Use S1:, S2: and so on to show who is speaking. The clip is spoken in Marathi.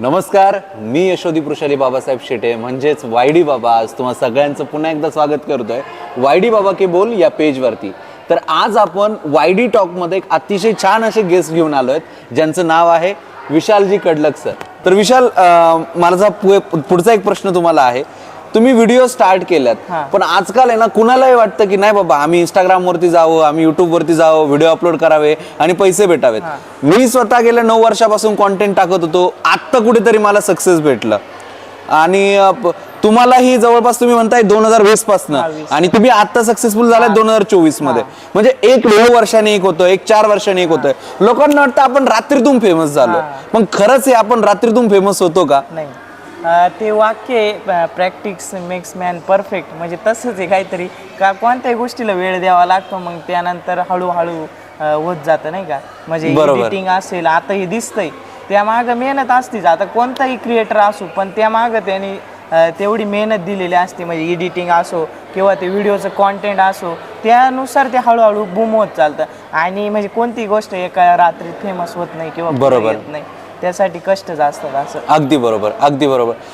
S1: नमस्कार मी यशोदी पुरुषाली बाबासाहेब शेटे म्हणजेच वायडी बाबा. आज तुम्हा सगळ्यांचं पुन्हा एकदा स्वागत करतोय. वायडी बाबा के बोल या पेजवरती. तर आज आपण वायडी टॉकमध्ये एक अतिशय छान असे गेस्ट घेऊन आलो आहेत ज्यांचं नाव आहे विशालजी कडलक सर. तर विशाल माझा पु- पुढचा एक प्रश्न तुम्हाला आहे. तुम्ही व्हिडिओ स्टार्ट केल्यात. पण आजकाल आहे ना कुणालाही वाटतं की नाही बाबा आम्ही इंस्टाग्राम वरती जावं आम्ही युट्यूब वरती जावं व्हिडिओ अपलोड करावे आणि पैसे भेटावेत. मी स्वतः गेल्या नऊ वर्षापासून कॉन्टेंट टाकत होतो. आत्ता कुठेतरी मला सक्सेस भेटलं. आणि तुम्हालाही जवळपास तुम्ही म्हणताय दोन हजार वीस पासन. आणि तुम्ही आता सक्सेसफुल झालाय दोन हजार चोवीसमध्ये. म्हणजे एक नऊ वर्षाने एक होतं एक चार वर्षाने एक होतोय. लोकांना वाटतं आपण रात्रीतून फेमस झालो मग खरंच हे आपण रात्रीतून फेमस होतो का?
S2: ते वाक्य प्रॅक्टिस मेक्स मॅन परफेक्ट म्हणजे तसंच आहे काहीतरी. का कोणत्याही गोष्टीला वेळ द्यावा लागतो मग त्यानंतर हळूहळू होत जातं नाही का? म्हणजे. एडिटिंग असेल आता हे दिसतंय. त्या मागं मेहनत असतीच. आता कोणताही क्रिएटर असो पण त्या मागं त्यांनी तेवढी मेहनत दिलेली असते. म्हणजे एडिटिंग असो किंवा ते व्हिडिओचं कॉन्टेंट असो त्यानुसार ते हळूहळू बूम होत चालतं. आणि म्हणजे कोणतीही गोष्ट एका रात्रीत फेमस होत नाही किंवा
S1: बरोबर.
S2: नाही. त्यासाठी कष्ट जास्त असं.
S1: अगदी बरोबर अगदी बरोबर.